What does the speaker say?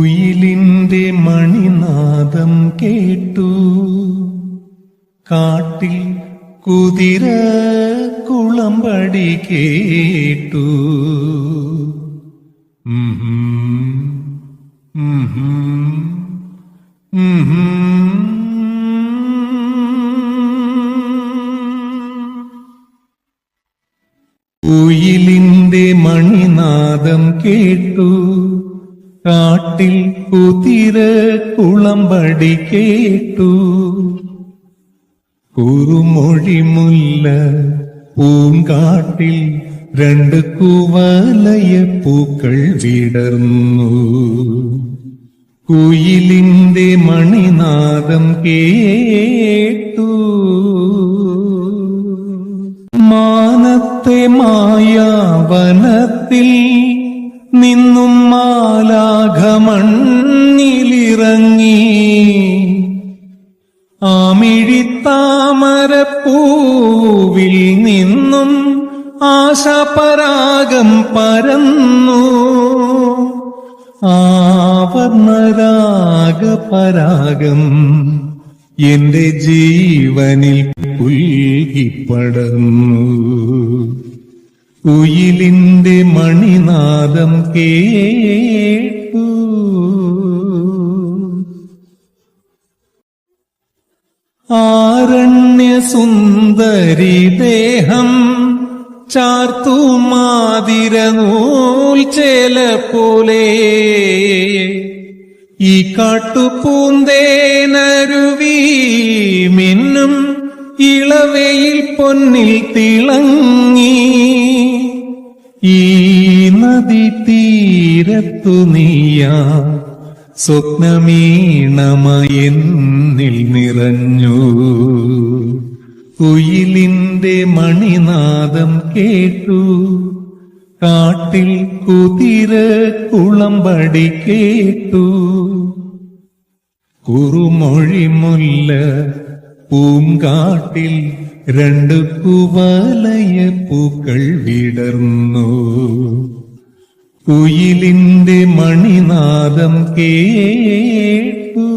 കുയിലിന്റെ മണിനാദം കേട്ടു. കാട്ടിൽ കുതിര കുളമ്പടി കേട്ടു. കുയിലിന്റെ മണിനാദം കേട്ടു. കാട്ടിൽ കുതിര കുളമ്പടി കേട്ടു. കുറുമൊഴി മുല്ല പൂങ്കാട്ടിൽ രണ്ട് കുവലയ പൂക്കൾ വിടർന്നു. കുയിലിന്റെ മണിനാദം കേട്ടു. മാനത്തെ മായാവനത്തിൽ നിന്നും മാലാഘമണ്ണിലിറങ്ങി ആമിഴിത്താമരപ്പൂവിൽ നിന്നും ആശാപരാഗം പരന്നു. ആവർണരാഗപരാഗം എന്റെ ജീവനിൽ പുൽകിപ്പടന്നു ഉയിലിന്റെ മണിനാദം കേട്ടു ആരണ്യസുന്ദരി ദേഹം ചാർത്തു മാതിരനൂൽ ചേല പോലെ ഈ കാട്ടുപൂന്തേനരുവി മിന്നും ഇളവയിൽ പൊന്നിൽ തിളങ്ങി. ഈ നദി തീരത്തു നീയാ സ്വപ്നമീണമയെന്നിൽ നിറഞ്ഞു കുയിലിന്റെ മണിനാദം കേട്ടു. കാട്ടിൽ കുതിര കുളമ്പടി കേട്ടു. കുറുമൊഴി മുല്ല പൂങ്കാട്ടിൽ രണ്ട് കുവലയ പൂക്കൾ വിടർന്നു. കുയിലിന്റെ മണിനാദം കേട്ടു.